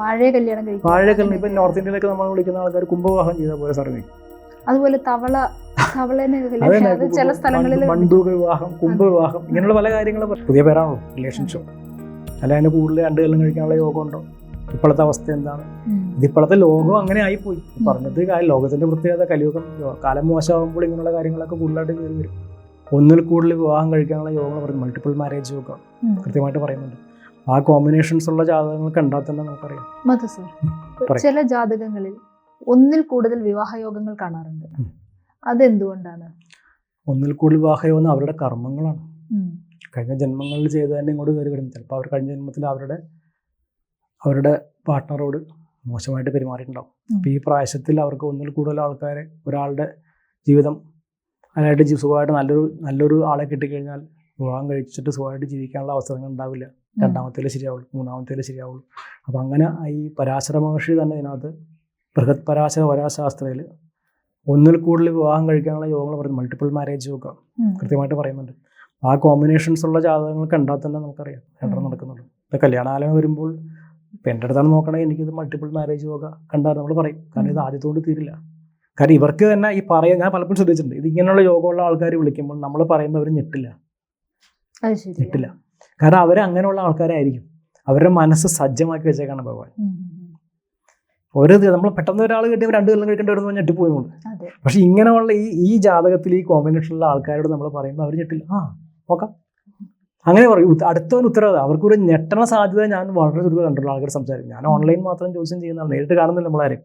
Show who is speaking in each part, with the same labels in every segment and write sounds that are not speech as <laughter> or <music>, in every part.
Speaker 1: വാഴയെ കല്യാണം കഴിക്കും.
Speaker 2: വാഴക്കല്ലിന് ഇപ്പം നോർത്ത് ഇന്ത്യയിലൊക്കെ നമ്മൾ വിളിക്കുന്ന ആൾക്കാർ കുംഭവിവാഹം ചെയ്ത പോലെ സർവേ
Speaker 1: അതുപോലെ തവള തവളനെ കല്യാണം ചില സ്ഥലങ്ങളിൽ
Speaker 2: മണ്ടൂക വിവാഹം കുംഭവിവാഹം ഇങ്ങനെയുള്ള പല കാര്യങ്ങളും പുതിയ പേരാണോ? റിലേഷൻഷിപ്പ് അല്ല അതിന് കൂടുതൽ രണ്ട് കൊല്ലം കഴിക്കാനുള്ള യോഗം ഉണ്ടോ ഇപ്പോഴത്തെ അവസ്ഥ എന്താണ്?
Speaker 1: ഇതിപ്പോഴത്തെ
Speaker 2: ഇത് ഇപ്പോഴത്തെ ലോകം അങ്ങനെ ആയിപ്പോയി. പറഞ്ഞത് ലോകത്തിന്റെ പ്രത്യേകത കലിയുഗം കാലം മോശമാകുമ്പോൾ ഇങ്ങനെയുള്ള കാര്യങ്ങളൊക്കെ കൂടുതലായിട്ട് കയറി വരും. ഒന്നിൽ കൂടുതൽ വിവാഹം കഴിക്കാനുള്ള യോഗങ്ങൾ പറയും മൾട്ടിപ്പിൾ മാരേജ് ഒക്കെ കൃത്യമായിട്ട് പറയുന്നുണ്ട്. ആ കോമ്പിനേഷൻസ് ഉള്ള ജാതകങ്ങൾ കണ്ടാൽ തന്നെ നമുക്കറിയാം.
Speaker 1: മധു സർ ചില ജാതകങ്ങളിൽ ഒന്നിൽ കൂടുതൽ വിവാഹയോഗങ്ങൾ കാണാറുണ്ട്. അതെന്തുകൊണ്ടാണ്?
Speaker 2: ഒന്നിൽ കൂടുതൽ വിവാഹയോഗം അവരുടെ കർമ്മങ്ങളാണ്. കഴിഞ്ഞ ജന്മങ്ങളിൽ ചെയ്ത് തന്നെ ഇങ്ങോട്ട് കയറി വരുന്നത് ചിലപ്പോൾ അവർ കഴിഞ്ഞ ജന്മത്തിൽ അവരുടെ അവരുടെ പാർട്ട്ണറോട് മോശമായിട്ട് പെരുമാറിയിട്ടുണ്ടാവും.
Speaker 1: ഉം.
Speaker 2: അപ്പോൾ ഈ പ്രായശത്തിൽ അവർക്ക് ഒന്നിൽ കൂടുതൽ ആൾക്കാരെ ഒരാളുടെ ജീവിതം അതിനായിട്ട് സുഖമായിട്ട് നല്ലൊരു നല്ലൊരു ആളെ കിട്ടിക്കഴിഞ്ഞാൽ വിവാഹം കഴിച്ചിട്ട് സുഖമായിട്ട് ജീവിക്കാനുള്ള അവസരങ്ങൾ ഉണ്ടാവില്ല.
Speaker 1: ഉം.
Speaker 2: രണ്ടാമത്തേൽ ശരിയാവുള്ളൂ മൂന്നാമത്തേൽ ശരിയാവുള്ളൂ. അപ്പം അങ്ങനെ ഈ പരാശര മഹർഷി തന്നെ ഇതിനകത്ത് ബൃഹത് പരാശര വരാശാസ്ത്രയിൽ ഒന്നിൽ കൂടുതൽ വിവാഹം കഴിക്കാനുള്ള യോഗങ്ങൾ പറയുന്നു. മൾട്ടിപ്പിൾ മാരേജ് ഒക്കെ കൃത്യമായിട്ട് പറയുന്നുണ്ട്. ആ കോമ്പിനേഷൻസ് ഉള്ള ജാതകങ്ങൾ കണ്ടാൽ തന്നെ നമുക്കറിയാം രണ്ടെണ്ണം
Speaker 1: നടക്കുന്നുള്ളൂ
Speaker 2: നടക്കുന്നുണ്ട്. ഇപ്പം കല്യാണാലയം വരുമ്പോൾ ഇപ്പം എന്റെ അടുത്താണ് നോക്കണമെങ്കിൽ എനിക്കിത് മൾട്ടിപ്പിൾ മാരേജ് യോഗ കണ്ടാൽ നമ്മൾ പറയും. കാരണം ഇത് ആദ്യത്തോട് തീരില്ല. കാരണം ഇവർക്ക് തന്നെ ഈ പറയാൻ ഞാൻ പലപ്പോഴും ശ്രദ്ധിച്ചിട്ടുണ്ട് ഇത് ഇങ്ങനെയുള്ള യോഗമുള്ള ആൾക്കാർ വിളിക്കുമ്പോൾ നമ്മൾ പറയുമ്പോൾ അവർ ഞെട്ടില്ല. ഞെട്ടില്ല. കാരണം അവർ അങ്ങനെയുള്ള ആൾക്കാരായിരിക്കും. അവരുടെ മനസ്സ് സജ്ജമാക്കി വെച്ചേക്കാണ് ഭഗവാൻ. ഒരു നമ്മൾ പെട്ടെന്ന് ഒരാൾ കിട്ടിയപ്പോൾ രണ്ട് കൊല്ലം കഴിക്കേണ്ടി വരുന്ന ഞെട്ടിപ്പോയി
Speaker 1: അതെ.
Speaker 2: പക്ഷെ ഇങ്ങനെയുള്ള ഈ ഈ ജാതകത്തിൽ ഈ കോമ്പിനേഷനിലുള്ള ആൾക്കാരോട് നമ്മൾ പറയുമ്പോൾ അവർ ഞെട്ടില്ല. ആ നോക്കാം. അങ്ങനെ പറയും. അടുത്തവൻ ഉത്തരവാദ. അവർക്ക് ഒരു ഞെട്ടണ സാധ്യത ഞാൻ വളരെ ചുരുക്കം കണ്ടുള്ള ആൾക്കാർ സംസാരിക്കും. ഞാൻ ഓൺലൈൻ മാത്രം ചോദ്യം ചെയ്യുന്നതാണ്. നേരിട്ട് കാണുന്നില്ല നമ്മളാരും.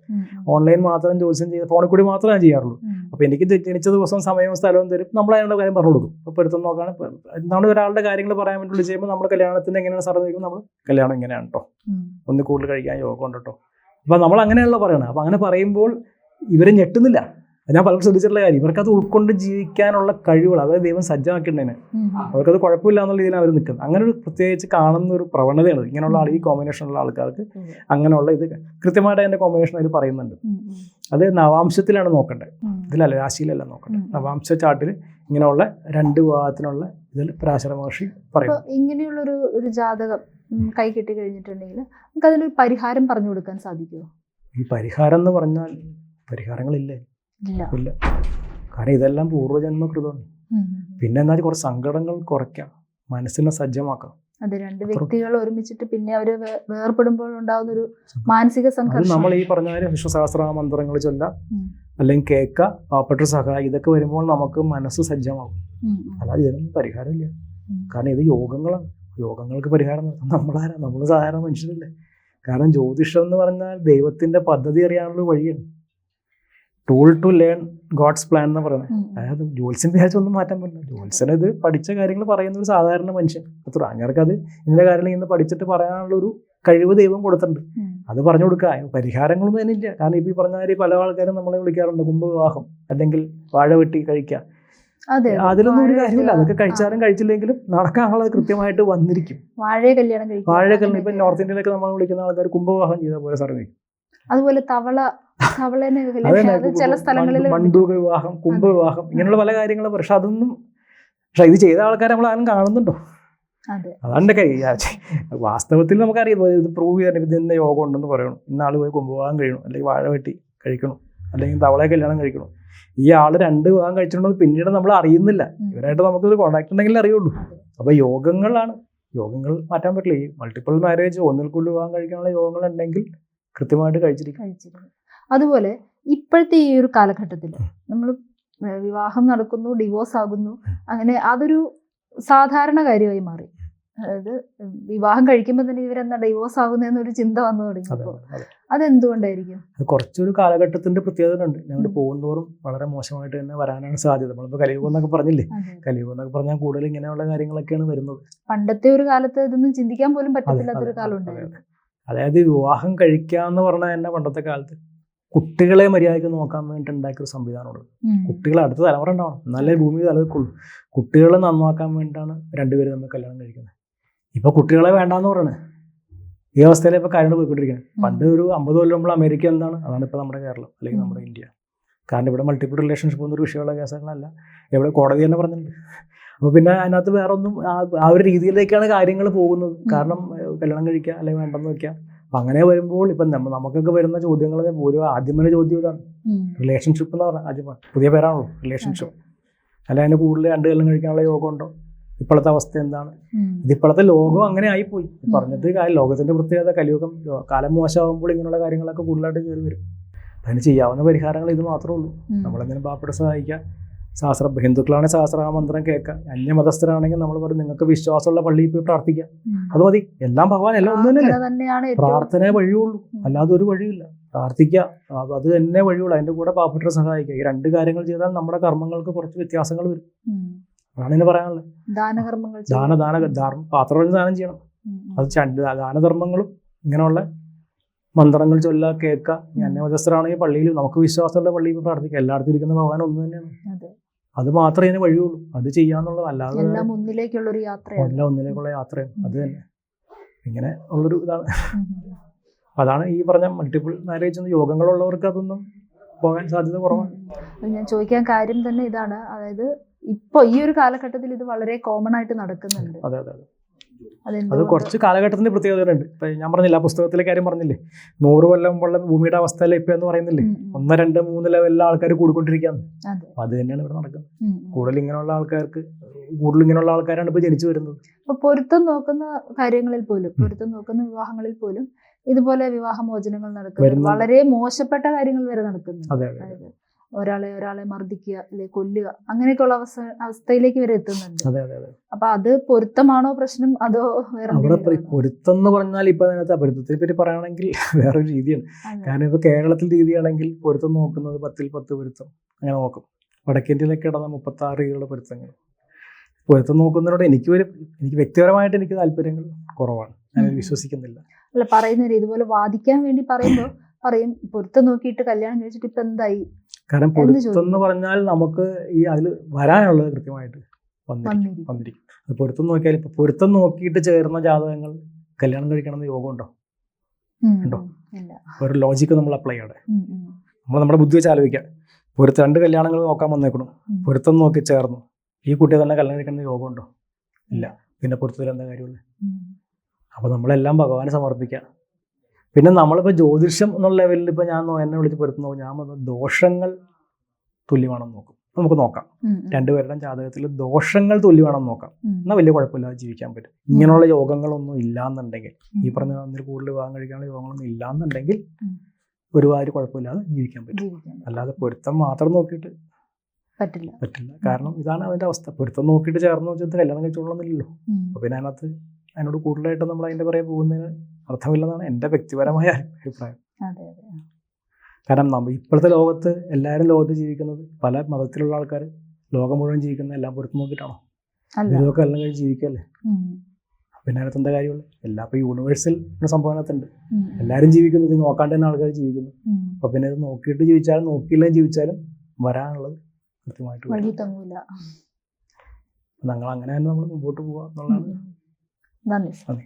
Speaker 2: ഓൺലൈൻ മാത്രം ചോദ്യം ചെയ്ത് ഫോണിൽ കൂടി മാത്രമേ ഞാൻ ചെയ്യാറുള്ളൂ.
Speaker 1: അപ്പൊ
Speaker 2: അപ്പോൾ എനിക്ക് ജനിച്ച ദിവസം സമയവും സ്ഥലവും തരും. നമ്മൾ അതിനുള്ള കാര്യം പറഞ്ഞു കൊടുക്കും. അപ്പോൾ എടുത്ത് നോക്കാണ്. നമ്മൾ ഒരാളുടെ കാര്യങ്ങൾ പറയാൻ വേണ്ടി ചെയ്യുമ്പോൾ നമ്മൾ കല്യാണത്തിന് എങ്ങനെയാണ് സാർ നമ്മൾ കല്യാണം ഇങ്ങനെയാണ് കേട്ടോ. ഒന്ന് കൂടുതൽ കഴിക്കാൻ യോഗം ഉണ്ട് കേട്ടോ അപ്പം നമ്മൾ അങ്ങനെയുള്ള പറയണം അപ്പോൾ അങ്ങനെ പറയുമ്പോൾ ഇവരെ ഞെട്ടുന്നില്ല. ഞാൻ പലരും ശ്രദ്ധിച്ചിട്ടുള്ള കാര്യം. ഇവർക്കത് ഉൾക്കൊണ്ട് ജീവിക്കാനുള്ള കഴിവുകൾ അവരെ ദൈവം
Speaker 1: ഉം.
Speaker 2: അവർക്കത് കുഴപ്പമില്ല എന്നുള്ള രീതിയിൽ അവർ നിൽക്കുന്നത്. അങ്ങനെ ഒരു പ്രത്യേകിച്ച് കാണുന്ന ഒരു പ്രവണതയാണ്. ഇങ്ങനെയുള്ള ആൾ ഈ കോമ്പിനേഷനുള്ള ആൾക്കാർക്ക് അങ്ങനെയുള്ള ഇത് കൃത്യമായിട്ട് അതിന്റെ കോമ്പിനേഷൻ അതിൽ പറയുന്നുണ്ട്. അത് നവാംശത്തിലാണ് നോക്കേണ്ടത്. ഇതിലല്ല രാശിയിലല്ല നോക്കേണ്ടത് നവാംശ ചാർട്ടിൽ ഇങ്ങനെയുള്ള രണ്ട് വിഭാഗത്തിനുള്ള ഇതിൽ പരാശര മഹർഷി പറയും.
Speaker 1: ഇങ്ങനെയുള്ള ഇങ്ങനെയുള്ളൊരു ഒരു ജാതകം കൈ കിട്ടി കഴിഞ്ഞിട്ടുണ്ടെങ്കിൽ നമുക്ക് അതിനൊരു പരിഹാരം പറഞ്ഞു കൊടുക്കാൻ സാധിക്കുമോ
Speaker 2: ഈ പരിഹാരം എന്ന് പറഞ്ഞാൽ പരിഹാരങ്ങളില്ലേ?
Speaker 1: ഇല്ല.
Speaker 2: കാരണം ഇതെല്ലാം പൂർവജന്മകൃതമാണ്
Speaker 1: ഉം, ഉം.
Speaker 2: പിന്നെ എന്നാൽ കുറച്ച് സങ്കടങ്ങൾ കുറയ്ക്കാം. മനസ്സിനെ സജ്ജമാക്കാം.
Speaker 1: അതെ രണ്ട് വ്യക്തികൾ ഒരുമിച്ചിട്ട് പിന്നെ അവർ വേർപെടുമ്പോൾ ഉണ്ടാകുന്ന ഒരു മാനസിക സംഘർഷം.
Speaker 2: നമ്മൾ ഈ പറഞ്ഞ വിശ്വസഹസ്ര മന്ത്രങ്ങൾ ചൊല്ല അല്ലെങ്കിൽ കേക്ക പാപ്പട്ട സഹായ ഇതൊക്കെ വരുമ്പോൾ നമുക്ക് മനസ്സ് സജ്ജമാകും. അല്ലാതെ ഇതിനൊന്നും പരിഹാരമില്ല. കാരണം ഇത് യോഗങ്ങളാണ്. യോഗങ്ങൾക്ക് പരിഹാരം നമ്മളാരാ? നമ്മൾ സാധാരണ മനുഷ്യരല്ലേ? കാരണം ജ്യോതിഷം എന്ന് പറഞ്ഞാൽ ദൈവത്തിന്റെ പദ്ധതി അറിയാനുള്ള വഴിയാണ്. Tool to learn God's plan എന്ന് പറയുന്നത്.
Speaker 1: അതായത് ഉം.
Speaker 2: വിചാരിച്ച ഒന്നും മാറ്റാൻ പറ്റില്ല. ജ്യോത്സ്യൻ ഇത് പഠിച്ച കാര്യങ്ങൾ പറയുന്ന ഒരു സാധാരണ മനുഷ്യൻ. അത്ര അങ്ങനെയൊക്കെ അത് ഇന്ന കാര്യങ്ങൾ ഇന്ന് പഠിച്ചിട്ട് പറയാനുള്ള ഒരു കഴിവ് ദൈവം കൊടുത്തിട്ടുണ്ട്. അത് പറഞ്ഞു കൊടുക്കുക. പരിഹാരങ്ങളൊന്നും അതിനില്ല. കാരണം ഇപ്പം ഈ പറഞ്ഞ കാര്യം പല ആൾക്കാരും നമ്മളെ വിളിക്കാറുണ്ട്. കുംഭവിവാഹം അല്ലെങ്കിൽ വാഴ വെട്ടി കഴിക്കുക.
Speaker 1: അതെ.
Speaker 2: അതിലൊന്നും ഒരു
Speaker 1: വാഴ
Speaker 2: കാര്യമില്ല. അതൊക്കെ കഴിച്ചാലും കഴിച്ചില്ലെങ്കിലും നടക്കാനുള്ളത് കൃത്യമായിട്ട് വന്നിരിക്കും.
Speaker 1: വാഴ കല്യാണം കഴിക്കുക.
Speaker 2: കല്യാണം ഇപ്പം. നോർത്ത് ഇന്ത്യയിലൊക്കെ നമ്മൾ വിളിക്കുന്ന ആൾക്കാർ കുംഭവിവാഹം ചെയ്ത പോലെ സർവേ
Speaker 1: അതുപോലെ തവള <laughs> ചില സ്ഥലങ്ങളിൽ
Speaker 2: മണ്ടൂക വിവാഹം കുംഭ വിവാഹം ഇങ്ങനെയുള്ള പല കാര്യങ്ങളും പക്ഷെ അതൊന്നും പക്ഷെ ഇത് ചെയ്ത ആൾക്കാരെ നമ്മൾ ആരും കാണുന്നുണ്ടോ?
Speaker 1: അതെ.
Speaker 2: അതാണ് എന്റെ കൈ ആ, ഛെ, വാസ്തവത്തിൽ നമുക്കറിയാം ഇത് പ്രൂവ് ചെയ്യാൻ ഇത് ഇന്ന യോഗം ഉണ്ടെന്ന് പറയണം. ഇന്ന ആൾ പോയി കുംഭവാഹം കഴിയണം അല്ലെങ്കിൽ വാഴ വെട്ടി കഴിക്കണം അല്ലെങ്കിൽ തവളയെ കല്യാണം കഴിക്കണം. ഈ ആൾ രണ്ട് വിവാഹം കഴിച്ചിട്ടുണ്ടെന്ന് പിന്നീട് നമ്മൾ അറിയുന്നില്ല. ഇവരായിട്ട് നമുക്കൊരു കോണ്ടാക്ട് ഉണ്ടെങ്കിൽ അറിയുള്ളൂ. അപ്പൊ യോഗങ്ങളാണ്. യോഗങ്ങൾ മാറ്റാൻ പറ്റില്ല. ഈ മൾട്ടിപ്പിൾ മാരേജ് ഒന്നിൽ കൂടുതൽ വിവാഹം കഴിക്കാനുള്ള യോഗങ്ങൾ ഉണ്ടെങ്കിൽ കൃത്യമായിട്ട് കഴിച്ചിരിക്കും
Speaker 1: അതുപോലെ ഇപ്പോഴത്തെ ഈ ഒരു കാലഘട്ടത്തിൽ നമ്മൾ വിവാഹം നടക്കുന്നു ഡിവോഴ്സ് ആകുന്നു അങ്ങനെ അതൊരു സാധാരണ കാര്യമായി മാറി. അതായത് വിവാഹം കഴിക്കുമ്പോൾ തന്നെ ഇവരെന്താ ഡിവോഴ്സ് ആകുന്നതെന്നൊരു ചിന്ത വന്നു
Speaker 2: തുടങ്ങി
Speaker 1: അതെന്തുകൊണ്ടായിരിക്കും?
Speaker 2: കുറച്ചൊരു കാലഘട്ടത്തിന്റെ പ്രത്യേകത ഉണ്ട്. ഞങ്ങൾ പോകുന്നതോറും വളരെ മോശമായിട്ട് തന്നെ വരാനാണ് സാധ്യത. നമ്മളിപ്പോൾ കലിയുഗം എന്നൊക്കെ പറഞ്ഞില്ലേ. കലിയുഗം എന്നൊക്കെ പറഞ്ഞാൽ കൂടുതൽ ഇങ്ങനെയുള്ള കാര്യങ്ങളൊക്കെയാണ് വരുന്നത്.
Speaker 1: പണ്ടത്തെ ഒരു കാലത്ത് ഇതൊന്നും ചിന്തിക്കാൻ പോലും പറ്റത്തില്ലാത്തൊരു കാലം ഉണ്ടായിരുന്നു.
Speaker 2: അതായത് വിവാഹം കഴിക്കാന്ന് പറഞ്ഞ തന്നെ പണ്ടത്തെ കാലത്ത് കുട്ടികളെ മര്യാദയ്ക്ക് നോക്കാൻ വേണ്ടി ഉണ്ടാക്കിയ ഒരു സംവിധാനമുണ്ട്
Speaker 1: ഉം.
Speaker 2: കുട്ടികൾ അടുത്ത തലമുറ ഉണ്ടാവണം. നല്ല ഭൂമി തലവെക്കുള്ളൂ കുട്ടികളെ നന്നാക്കാൻ വേണ്ടിയിട്ടാണ് രണ്ടുപേരും തമ്മിൽ കല്യാണം കഴിക്കുന്നത്. ഇപ്പൊ കുട്ടികളെ വേണ്ടാന്ന് പറയണേ. ഈ അവസ്ഥയിൽ ഇപ്പൊ കാര്യങ്ങൾ പോയിക്കൊണ്ടിരിക്കുന്നത് പണ്ട് ഒരു അമ്പത് കൊല്ലം നമ്മൾ അമേരിക്ക എന്താണ്? അതാണ് ഇപ്പൊ നമ്മുടെ കേരളം അല്ലെങ്കിൽ നമ്മുടെ ഇന്ത്യ. കാരണം ഇവിടെ മൾട്ടിപ്പിൾ റിലേഷൻഷിപ്പ് ഒന്നും ഒരു വിഷയമുള്ള കേസങ്ങളല്ല ഇവിടെ കോടതി തന്നെ പറഞ്ഞിട്ടുണ്ട്. അപ്പോൾ പിന്നെ അതിനകത്ത് വേറെ ഒന്നും ആ- ആ ഒരു രീതിയിലേക്കാണ് കാര്യങ്ങൾ പോകുന്നത്. കാരണം കല്യാണം കഴിക്കുക അല്ലെങ്കിൽ വേണ്ടെന്ന് വെക്കുക. അപ്പം അങ്ങനെ വരുമ്പോൾ ഇപ്പം നമ്മ നമുക്കൊക്കെ വരുന്ന ചോദ്യങ്ങൾ ഒരു ആദ്യം തന്നെ ചോദ്യം ഇതാണ്. റിലേഷൻഷിപ്പ് എന്ന് പറഞ്ഞാൽ ആദ്യം പുതിയ പേരാണല്ലോ റിലേഷൻഷിപ്പ് അല്ല അതിന് കൂടുതൽ രണ്ട് കല്ലും കഴിക്കാനുള്ള യോഗം ഉണ്ടോ ഇപ്പോഴത്തെ അവസ്ഥ എന്താണ്?
Speaker 1: ഇതിപ്പോഴത്തെ
Speaker 2: ഇത് ഇപ്പോഴത്തെ ലോകം അങ്ങനെ ആയിപ്പോയി. പറഞ്ഞിട്ട് കാര്യം ലോകത്തിന്റെ പ്രത്യേകത കലിയുഗം കാലം മോശമാകുമ്പോൾ ഇങ്ങനെയുള്ള കാര്യങ്ങളൊക്കെ കൂടുതലായിട്ട് കയറി വരും. അതിന് ചെയ്യാവുന്ന പരിഹാരങ്ങൾ ഇത് മാത്രമേ ഉള്ളൂ. നമ്മളെന്തിനും പാവപ്പെട്ട സഹായിക്കുക ശാസ്ത്ര ഹിന്ദുക്കളാണെങ്കിൽ സഹസ്രമന്ത്രം കേൾക്കുക അന്യമതസ്ഥരാണെങ്കിൽ നമ്മൾ പറയും നിങ്ങൾക്ക് വിശ്വാസമുള്ള പള്ളിയിൽ പോയി
Speaker 1: പ്രാർത്ഥിക്കാം.
Speaker 2: അത് മതി. എല്ലാം ഭഗവാൻ എല്ലാം ഒന്നും തന്നെയല്ലേ
Speaker 1: പ്രാർത്ഥന
Speaker 2: പ്രാർത്ഥനയെ വഴിയുള്ളൂ. അല്ലാതെ ഒരു വഴിയില്ല. പ്രാർത്ഥിക്കുക. അത് തന്നെ വഴിയുള്ളൂ. അതിന്റെ കൂടെ പാവപ്പെട്ട സഹായിക്കുക. ഈ രണ്ട് കാര്യങ്ങൾ ചെയ്താൽ നമ്മുടെ കർമ്മങ്ങൾക്ക് കുറച്ച് വ്യത്യാസങ്ങൾ വരും. അതാണ് ഇനി പറയാനുള്ളത്.
Speaker 1: ദാനകർമ്മങ്ങൾ
Speaker 2: ദാന. ദാന ധർമ്മ പാത്രം ദാനം ചെയ്യണം. അത് ചണ്ട് ദാനധർമ്മങ്ങളും ഇങ്ങനെയുള്ള മന്ത്രങ്ങൾ ചൊല്ല കേൾക്കുക. അന്യമതസ്ഥരാണെങ്കിൽ പള്ളിയിൽ നമുക്ക് വിശ്വാസമുള്ള പള്ളിയിൽ പ്രാർത്ഥിക്കുക. എല്ലായിടത്തും ഇരിക്കുന്ന ഭഗവാൻ ഒന്ന് തന്നെയാണ്.
Speaker 1: അതെ
Speaker 2: മാത്രമേ ഇതിന് വഴിയുള്ളൂ. അത് ചെയ്യാന്നുള്ളത് അല്ലാതെ
Speaker 1: എല്ലാം ഒന്നിലേക്കുള്ള ഒരു യാത്രയാണ്.
Speaker 2: എല്ലാം ഒന്നിലേക്കുള്ള യാത്രയാണ്. അത് തന്നെ. ഇങ്ങനെ ഉള്ളൊരു ഇതാണ്. അതാണ് ഈ പറഞ്ഞ മൾട്ടിപ്പിൾ മാരേജ് യോഗങ്ങളുള്ളവർക്ക് അതൊന്നും പോകാൻ സാധ്യത കുറവാണ്.
Speaker 1: ഞാൻ ചോദിക്കാൻ കാര്യം തന്നെ ഇതാണ്. അതായത് ഇപ്പൊ ഈ ഒരു കാലഘട്ടത്തിൽ ഇത് വളരെ കോമൺ ആയിട്ട് നടക്കുന്നുണ്ട്.
Speaker 2: അതെ അതെ അതെ. അതെ കുറച്ച് കാലഘട്ടത്തിന്റെ പ്രത്യേകതകളുണ്ട്. ഞാൻ പറഞ്ഞില്ല ആ പുസ്തകത്തിലെ കാര്യം പറഞ്ഞില്ലേ? നൂറ് കൊല്ലം മുമ്പുള്ള ഭൂമിയുടെ അവസ്ഥ ലഭ്യം എന്ന് പറയുന്നില്ലേ. ഒന്ന് രണ്ട് മൂന്ന് ലെവലിലെ ആൾക്കാർ കൂടിക്കൊണ്ടിരിക്കുകയാണ്. അപ്പൊ അത് തന്നെയാണ് ഇവിടെ നടക്കുന്നത്. കൂടുതൽ ഇങ്ങനെയുള്ള ആൾക്കാർക്ക് കൂടുതൽ ഇങ്ങനെയുള്ള ആൾക്കാരാണ് ഇപ്പൊ ജനിച്ചു വരുന്നത്.
Speaker 1: അപ്പൊ പൊരുത്തം നോക്കുന്ന കാര്യങ്ങളിൽ പോലും പൊരുത്തം നോക്കുന്ന വിവാഹങ്ങളിൽ പോലും ഇതുപോലെ വിവാഹമോചനങ്ങൾ
Speaker 2: നടക്കുന്നു.
Speaker 1: വളരെ മോശപ്പെട്ട കാര്യങ്ങൾ വരെ നടക്കുന്നു
Speaker 2: അതെ അതെ.
Speaker 1: അതായത് ഒരാളെ ഒരാളെ മർദ്ദിക്കുക അല്ലെ കൊല്ലുക അങ്ങനെയൊക്കെയുള്ള അവസ്ഥ അവസ്ഥയിലേക്ക് വരെ എത്തുന്നുണ്ട്. അപ്പൊ അത് പൊരുത്തമാണോ പ്രശ്നം? അതോ വേറെ?
Speaker 2: പൊരുത്തം എന്ന് പറഞ്ഞാൽ ഇപ്പൊ അതിനകത്ത് പൊരുത്തത്തെ പറ്റി പറയുകയാണെങ്കിൽ <laughs> വേറൊരു രീതിയാണ്. കാരണം ഇപ്പൊ കേരളത്തിൽ രീതിയാണെങ്കിൽ പൊരുത്തം നോക്കുന്നത് പത്തിൽ പത്ത് പൊരുത്തം. അങ്ങനെ നോക്കും. വടക്കേന്ത്യയിലൊക്കെ കിടന്ന മുപ്പത്തി ആറ് രീതിയിലുള്ള പൊരുത്തങ്ങൾ. പൊരുത്തം നോക്കുന്നതിനോട് എനിക്ക് ഒരു എനിക്ക് വ്യക്തിപരമായിട്ട് എനിക്ക് താല്പര്യങ്ങൾ കുറവാണ്. ഞാൻ വിശ്വസിക്കുന്നില്ല.
Speaker 1: അല്ല പറയുന്നത് ഇതുപോലെ വാദിക്കാൻ വേണ്ടി പറയുമ്പോൾ പറയും പൊരുത്തം നോക്കിയിട്ട് കല്യാണം കഴിച്ചിട്ട് ഇപ്പൊ എന്തായി?
Speaker 2: കാരണം പൊരുത്തം എന്ന് പറഞ്ഞാൽ നമുക്ക് ഈ അതിൽ വരാനുള്ളത് കൃത്യമായിട്ട് വന്നിരിക്കും
Speaker 1: വന്നിരിക്കും.
Speaker 2: അത് പൊരുത്തം നോക്കിയാൽ ഇപ്പൊ പൊരുത്തം നോക്കിയിട്ട് ചേർന്ന ജാതകങ്ങൾ കല്യാണം കഴിക്കണമെന്ന് യോഗം ഉണ്ടോ? ഉണ്ടോ? ഒരു ലോജിക്ക് നമ്മൾ അപ്ലൈ ചെയ്യണം. നമ്മൾ നമ്മുടെ ബുദ്ധി വെച്ച് ആലോചിക്കാം. പൊരുത്ത രണ്ട് കല്യാണങ്ങൾ നോക്കാൻ വന്നേക്കണം. പൊരുത്തം നോക്കി ചേർന്നു. ഈ കുട്ടിയെ തന്നെ കല്യാണം കഴിക്കണമെന്ന് യോഗം ഉണ്ടോ? ഇല്ല. പിന്നെ പൊരുത്തത്തിൽ എന്താ കാര്യമുള്ളത് അപ്പൊ നമ്മളെല്ലാം ഭഗവാനെ സമർപ്പിക്കുക പിന്നെ നമ്മളിപ്പോൾ ജ്യോതിഷം എന്നുള്ള ലെവലിൽ ഇപ്പോൾ ഞാൻ എന്നെ വിളിച്ച് പൊരുത്തുന്നു ഞാൻ ദോഷങ്ങൾ തുല്യമാണെന്ന് നോക്കും. നമുക്ക് നോക്കാം.
Speaker 1: രണ്ടുപേരുടെ.
Speaker 2: രണ്ടുപേരുടെയും ജാതകത്തിൽ ദോഷങ്ങൾ തുല്യമാണെന്ന് നോക്കാം. എന്നാൽ വലിയ കുഴപ്പമില്ലാതെ ജീവിക്കാൻ പറ്റും. ഇങ്ങനെയുള്ള യോഗങ്ങളൊന്നും ഇല്ലാന്നുണ്ടെങ്കിൽ ഈ. പറഞ്ഞ ഒന്നിൽ കൂടുതൽ വിവാഹം കഴിക്കാനുള്ള യോഗങ്ങളൊന്നും ഇല്ലാന്നുണ്ടെങ്കിൽ. ഒരുപാട് കുഴപ്പമില്ലാതെ ജീവിക്കാൻ പറ്റും. അല്ലാതെ പൊരുത്തം മാത്രം നോക്കിയിട്ട്
Speaker 1: പറ്റില്ല.
Speaker 2: പറ്റില്ല. കാരണം ഇതാണ് അവന്റെ അവസ്ഥ. പൊരുത്തം നോക്കിയിട്ട് ചേർന്ന് വെച്ചിട്ട് കല്യാണം കഴിച്ചോളന്നില്ലല്ലോ.
Speaker 1: അപ്പൊ
Speaker 2: അപ്പോൾ പിന്നെ അതിനകത്ത് അതിനോട് കൂടുതലായിട്ട് നമ്മൾ അതിന്റെ പുറകെ പോകുന്നതിന് അർത്ഥമില്ലെന്നാണ് എന്റെ വ്യക്തിപരമായ അഭിപ്രായം. കാരണം നമ്മൾ ഇപ്പോഴത്തെ ലോകത്ത് എല്ലാവരും ലോകത്ത് ജീവിക്കുന്നത് പല മതത്തിലുള്ള ആൾക്കാർ ലോകം മുഴുവൻ ജീവിക്കുന്ന എല്ലാം പുറത്ത് നോക്കിയിട്ടാണോ? ഇതൊക്കെ എല്ലാം കഴിഞ്ഞ് ജീവിക്കല്ലേ പിന്നെ അതിനകത്ത് എന്താ കാര്യമുള്ളൂ? എല്ലാ ഇപ്പോൾ യൂണിവേഴ്സൽ അതിനകത്തുണ്ട്. എല്ലാവരും ജീവിക്കുന്നത് നോക്കാണ്ട് തന്നെ ആൾക്കാർ ജീവിക്കുന്നു.
Speaker 1: അപ്പൊ
Speaker 2: അപ്പോൾ പിന്നെ ഇത് നോക്കിയിട്ട് ജീവിച്ചാലും നോക്കിയില്ലെങ്കിൽ ജീവിച്ചാലും വരാനുള്ളത് കൃത്യമായിട്ട്
Speaker 1: വഴി
Speaker 2: വരും
Speaker 1: തങ്ങൂല
Speaker 2: ഞങ്ങൾ അങ്ങനെ തന്നെ നമ്മൾ മുമ്പോട്ട് പോവുക എന്നുള്ളതാണ്.
Speaker 1: നന്ദി.